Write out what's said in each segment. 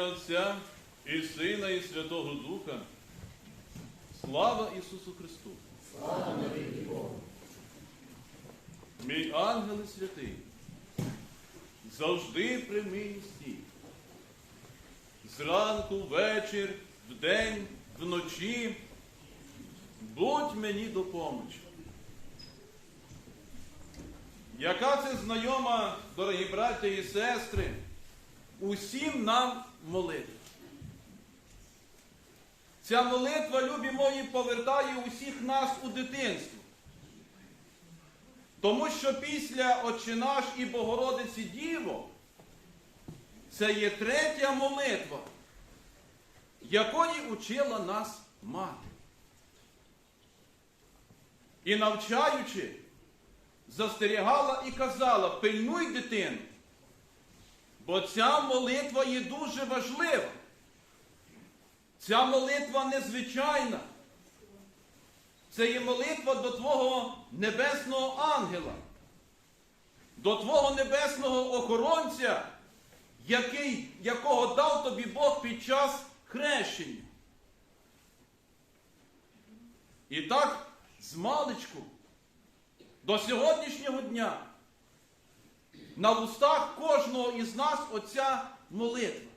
Ім'я Отця і Сина, і Святого Духа. Слава Ісусу Христу! Слава Богу! Мій ангел і святий, завжди при мій стій. Зранку, вечір, вдень, вночі, будь мені допомочі. Яка це знайома, дорогі браття і сестри, усім нам молитва. Ця молитва, любі мої, повертає усіх нас у дитинство. Тому що після Отче наш і Богородиці Діво це є третя молитва, якої учила нас мати. І навчаючи, застерігала і казала, пильнуй дитину, бо ця молитва є дуже важлива. Ця молитва незвичайна. Це є молитва до Твого небесного ангела, до Твого небесного охоронця, який, якого дав тобі Бог під час хрещення. І так, з маличку до сьогоднішнього дня на вустах кожного із нас оця молитва,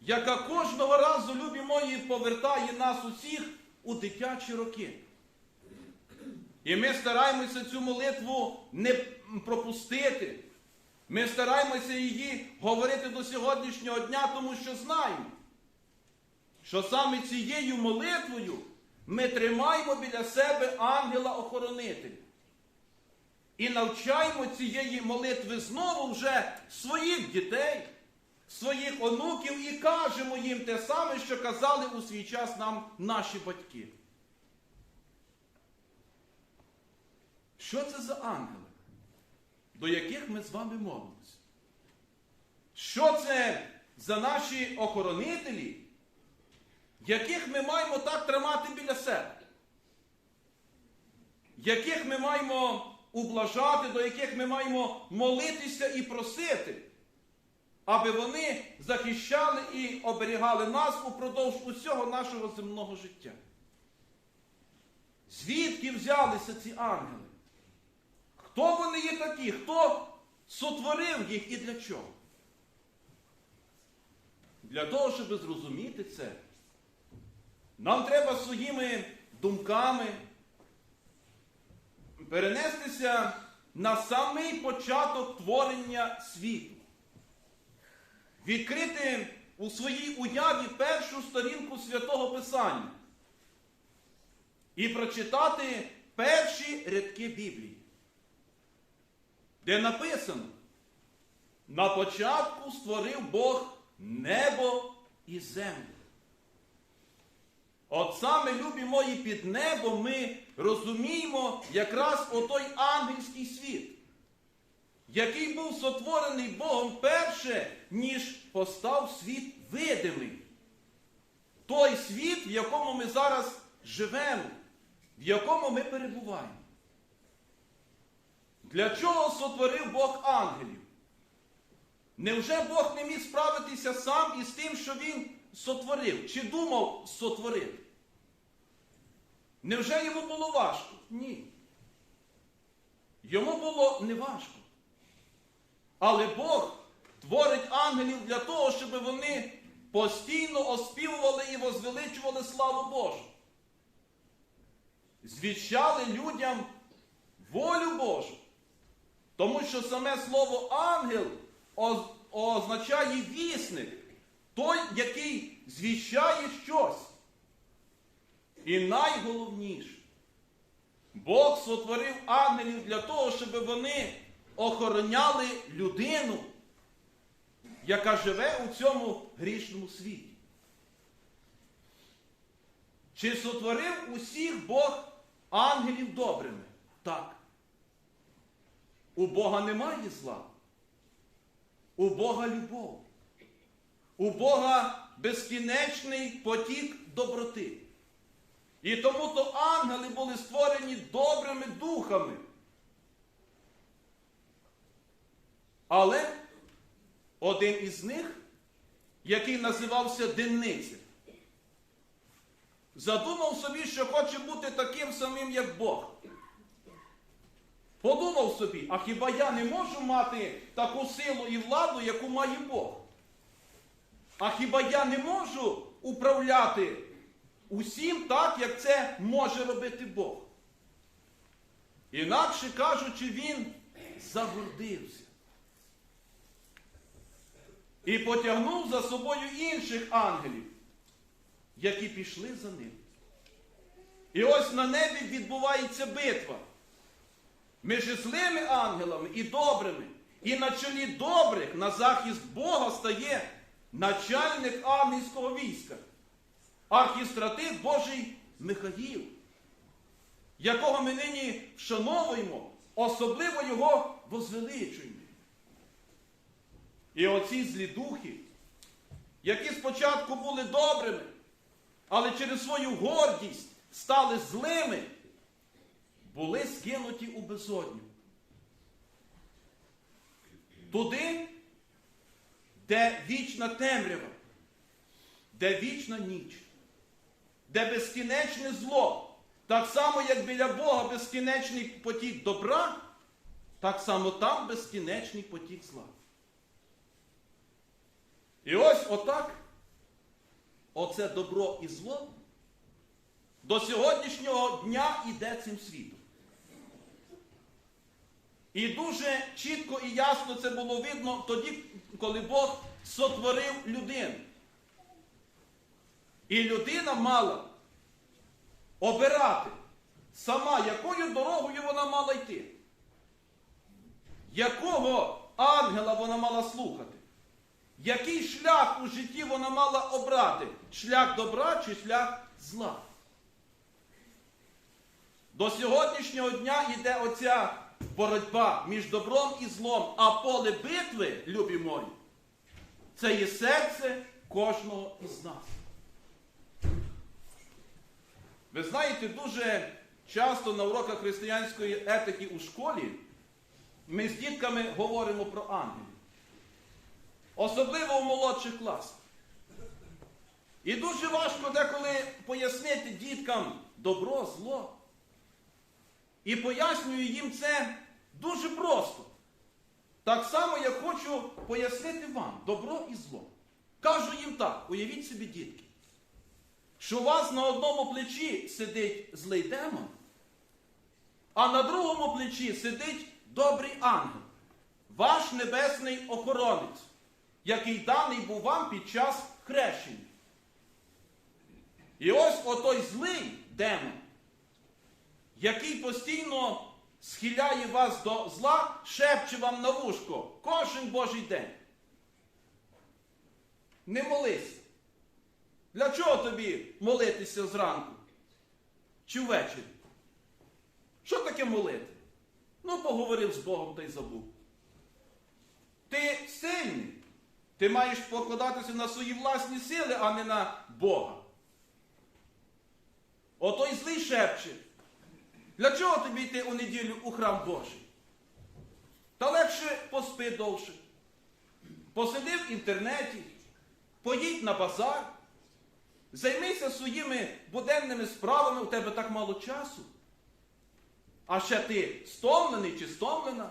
яка кожного разу, любі мої, повертає нас усіх у дитячі роки. І ми стараємося цю молитву не пропустити. Ми стараємося її говорити до сьогоднішнього дня, тому що знаємо, що саме цією молитвою ми тримаємо біля себе ангела-охоронителя. І навчаємо цієї молитви знову вже своїх дітей, своїх онуків і кажемо їм те саме, що казали у свій час нам наші батьки. Що це за ангели, до яких ми з вами молимося? Що це за наші охоронителі, яких ми маємо так тримати біля себе? Яких ми маємо ублажати, до яких ми маємо молитися і просити, аби вони захищали і оберігали нас упродовж усього нашого земного життя? Звідки взялися ці ангели? Хто вони є такі? Хто сотворив їх і для чого? Для того, щоб зрозуміти це, нам треба своїми думками перенестися на самий початок творення світу. Відкрити у своїй уяві першу сторінку святого Писання і прочитати перші рядки Біблії, де написано, на початку створив Бог небо і землю. От саме, любі мої, під небом ми розуміємо якраз отой ангельський світ, який був сотворений Богом перше, ніж постав світ видимий. Той світ, в якому ми зараз живемо, в якому ми перебуваємо. Для чого сотворив Бог ангелів? Невже Бог не міг справитися сам із тим, що Він сотворив? Чи думав сотворити? Невже йому було важко? Ні. Йому було не важко. Але Бог творить ангелів для того, щоб вони постійно оспівували і возвеличували славу Божу. Звіщали людям волю Божу. Тому що саме слово ангел означає вісник, той, який звіщає щось. І найголовніше, Бог сотворив ангелів для того, щоб вони охороняли людину, яка живе у цьому грішному світі. Чи сотворив усіх Бог ангелів добрими? Так. У Бога немає зла. У Бога любов. У Бога безкінечний потік доброти. І тому то ангели були створені добрими духами. Але один із них який називався Денниця. Задумав собі, що хоче бути таким самим, як Бог. Подумав собі, а хіба я не можу мати таку силу і владу, яку має Бог? А хіба я не можу управляти усім так, як це може робити Бог? Інакше кажучи, він загордився. І потягнув за собою інших ангелів, які пішли за ним. І ось на небі відбувається битва між злими ангелами і добрими. І на чолі добрих на захист Бога стає начальник ангельського війська, архістратик Божий Михаїл, якого ми нині вшановуємо, особливо його возвеличуємо. І оці злі духи, які спочатку були добрими, але через свою гордість стали злими, були скинуті у безодню. Туди, де вічна темрява, де вічна ніч, де безкінечне зло, так само, як біля Бога безкінечний потік добра, так само там безкінечний потік зла. І ось отак, оце добро і зло до сьогоднішнього дня іде цим світом. І дуже чітко і ясно це було видно тоді, коли Бог сотворив людину. І людина мала обирати сама, якою дорогою вона мала йти. Якого ангела вона мала слухати? Який шлях у житті вона мала обрати? Шлях добра чи шлях зла? До сьогоднішнього дня йде оця боротьба між добром і злом, а поле битви, любі мої, це є серце кожного із нас. Ви знаєте, дуже часто на уроках християнської етики у школі ми з дітками говоримо про ангелів. Особливо в молодших класах. І дуже важко деколи пояснити діткам добро, зло. І пояснюю їм це дуже просто. Так само, як хочу пояснити вам добро і зло. Кажу їм так, уявіть собі, дітки, що у вас на одному плечі сидить злий демон, а на другому плечі сидить добрий ангел, ваш небесний охоронець, який даний був вам під час хрещення. І ось отой злий демон який постійно схиляє вас до зла, шепче вам на вушко кожен Божий день. Не молись. Для чого тобі молитися зранку? Чи ввечері? Що таке молити? Ну, поговорив з Богом та й забув. Ти сильний. Ти маєш покладатися на свої власні сили, а не на Бога. Отой злий шепче. Для чого тобі йти у неділю у храм Божий? Та легше поспи довше. Посиди в інтернеті, поїдь на базар, займися своїми буденними справами, у тебе так мало часу. А ще ти стомлений чи стомлена,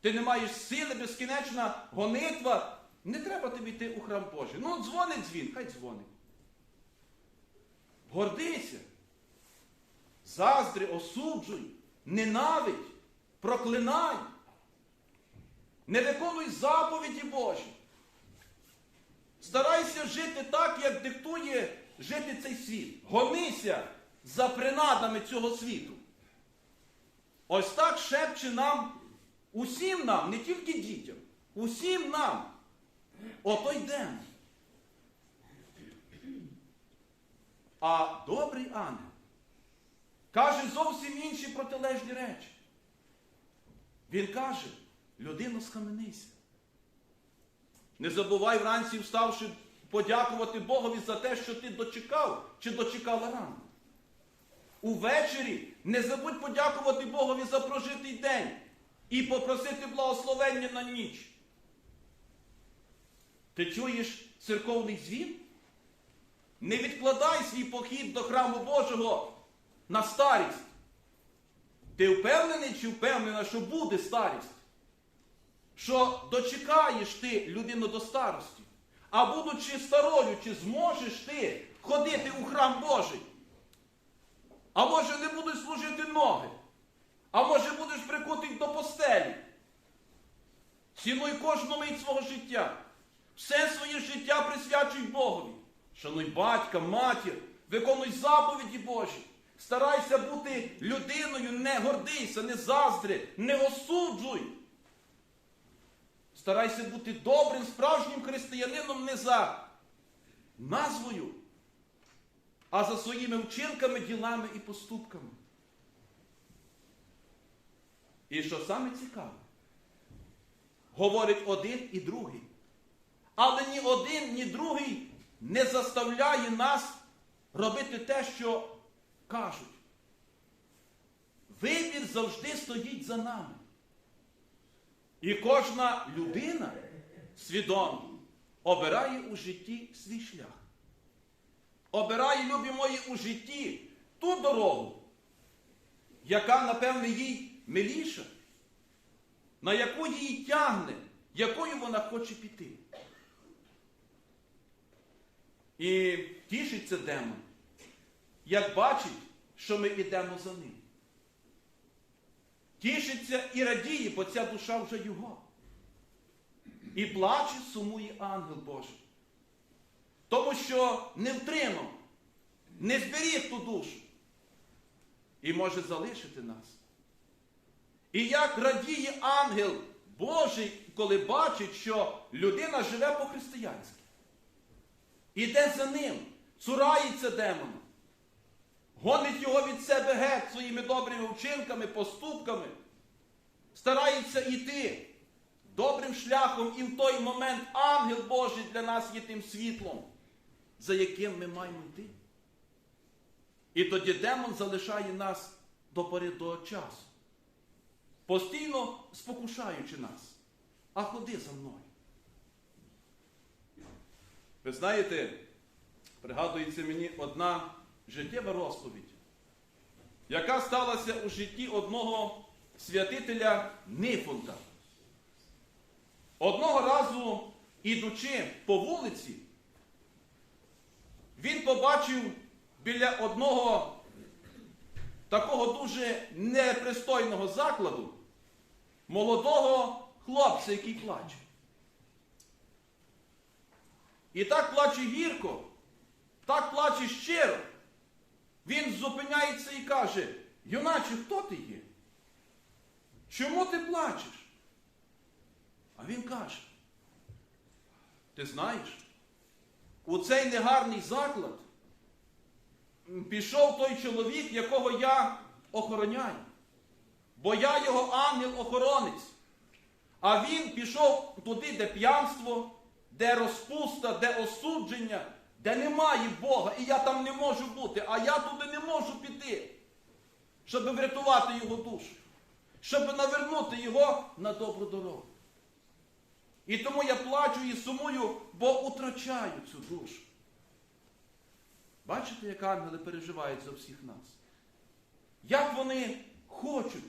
ти не маєш сили, безкінечна гонитва. Не треба тобі йти у храм Божий. Ну, дзвонить дзвін, хай дзвонить. Гордися заздри, осуджуй, ненавидь, проклинай. Не виконуй заповіді Божі. Старайся жити так, як диктує жити цей світ. Гонися за принадами цього світу. Ось так шепче нам, усім нам, не тільки дітям, усім нам. Ото йдемо. А добрий ангел каже зовсім інші протилежні речі. Він каже, людино схаменися. Не забувай вранці, вставши, подякувати Богові за те, що ти дочекав чи дочекала рано. Увечері не забудь подякувати Богові за прожитий день і попросити благословення на ніч. Ти чуєш церковний дзвін? Не відкладай свій похід до храму Божого на старість. Ти впевнений чи впевнена, що буде старість? Що дочекаєш ти людину до старості? А будучи старою, чи зможеш ти ходити у храм Божий? А може не будуть служити ноги? А може будеш прикутий до постелі? Цінуй кожну мить свого життя. Все своє життя присвячуй Богові. Шануй батька, матір, виконуй заповіді Божі. Старайся бути людиною, не гордийся, не заздри, не осуджуй. Старайся бути добрим, справжнім християнином не за назвою, а за своїми вчинками, ділами і поступками. І що саме цікаве, говорить один і другий. Але ні один, ні другий не заставляє нас робити те, що кажуть. Вибір завжди стоїть за нами. І кожна людина свідомо обирає у житті свій шлях. Обирає, любі мої, у житті ту дорогу, яка, напевне, їй миліша, на яку її тягне, якою вона хоче піти. І тішиться демон, як бачить, що ми йдемо за ним. Тішиться і радіє, бо ця душа вже його. І плаче, сумує ангел Божий. Тому що не втримав, не зберіг ту душу і може залишити нас. І як радіє ангел Божий, коли бачить, що людина живе по-християнськи. Іде за ним, цурається демона, гонить його від себе геть своїми добрими вчинками, поступками, старається йти добрим шляхом, і в той момент ангел Божий для нас є тим світлом, за яким ми маємо йти. І тоді демон залишає нас до пори до часу, постійно спокушаючи нас. А ходи за мною. Ви знаєте, пригадується мені одна життєва розповідь, яка сталася у житті одного святителя Нифонта. Одного разу, ідучи по вулиці, він побачив біля одного такого дуже непристойного закладу молодого хлопця, який плаче. І так плаче гірко, так плаче щиро. Він зупиняється і каже, юначе, хто ти є? Чому ти плачеш? А він каже, ти знаєш, у цей негарний заклад пішов той чоловік, якого я охороняю. Бо я його ангел-охоронець. А він пішов туди, де п'янство, де розпуста, де осудження, де немає Бога, і я там не можу бути, а я туди не можу піти, щоб врятувати його душу, щоб навернути його на добру дорогу. І тому я плачу і сумую, бо утрачаю цю душу. Бачите, як ангели переживають за всіх нас? Як вони хочуть,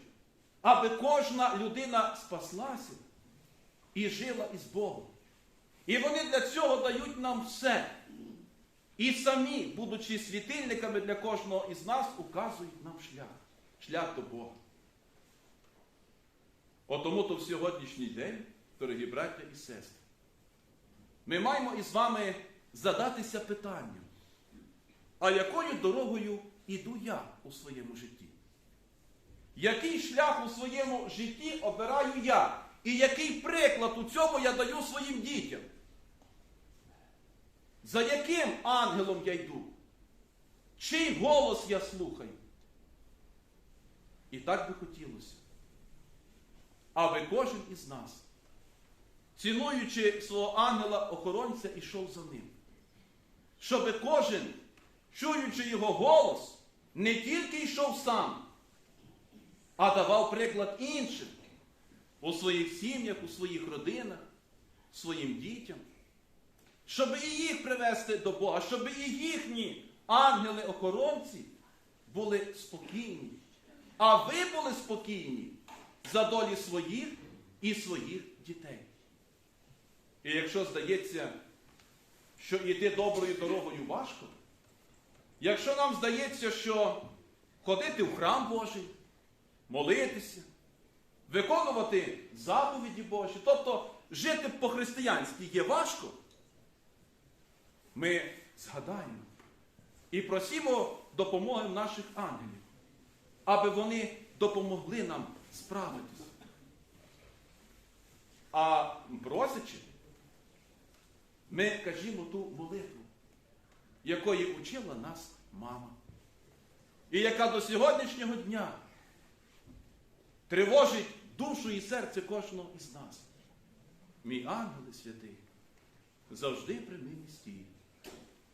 аби кожна людина спаслася і жила із Богом. І вони для цього дають нам все. І самі, будучи світильниками для кожного із нас, указують нам шлях, шлях до Бога. От тому то в сьогоднішній день, дорогі браття і сестри, ми маємо із вами задатися питанням, а якою дорогою іду я у своєму житті? Який шлях у своєму житті обираю я? І який приклад у цьому я даю своїм дітям? За яким ангелом я йду? Чий голос я слухаю? І так би хотілося, аби кожен із нас, цінуючи свого ангела-охоронця, ішов за ним. Щоб кожен, чуючи його голос, не тільки йшов сам, а давав приклад іншим у своїх сім'ях, у своїх родинах, своїм дітям, щоб і їх привести до Бога, щоб і їхні ангели-охоронці були спокійні. А ви були спокійні за долі своїх і своїх дітей. І якщо здається, що йти доброю дорогою важко, якщо нам здається, що ходити в храм Божий, молитися, виконувати заповіді Божі, тобто жити по-християнськи є важко, ми згадаємо і просимо допомоги наших ангелів, аби вони допомогли нам справитися. А просячи, ми кажімо ту молитву, якої учила нас мама. І яка до сьогоднішнього дня тривожить душу і серце кожного із нас. Мій ангел святий, завжди при мені стій.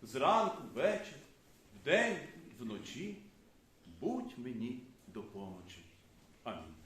Зранку, ввечері, вдень, вночі, будь мені допомочі. Амінь.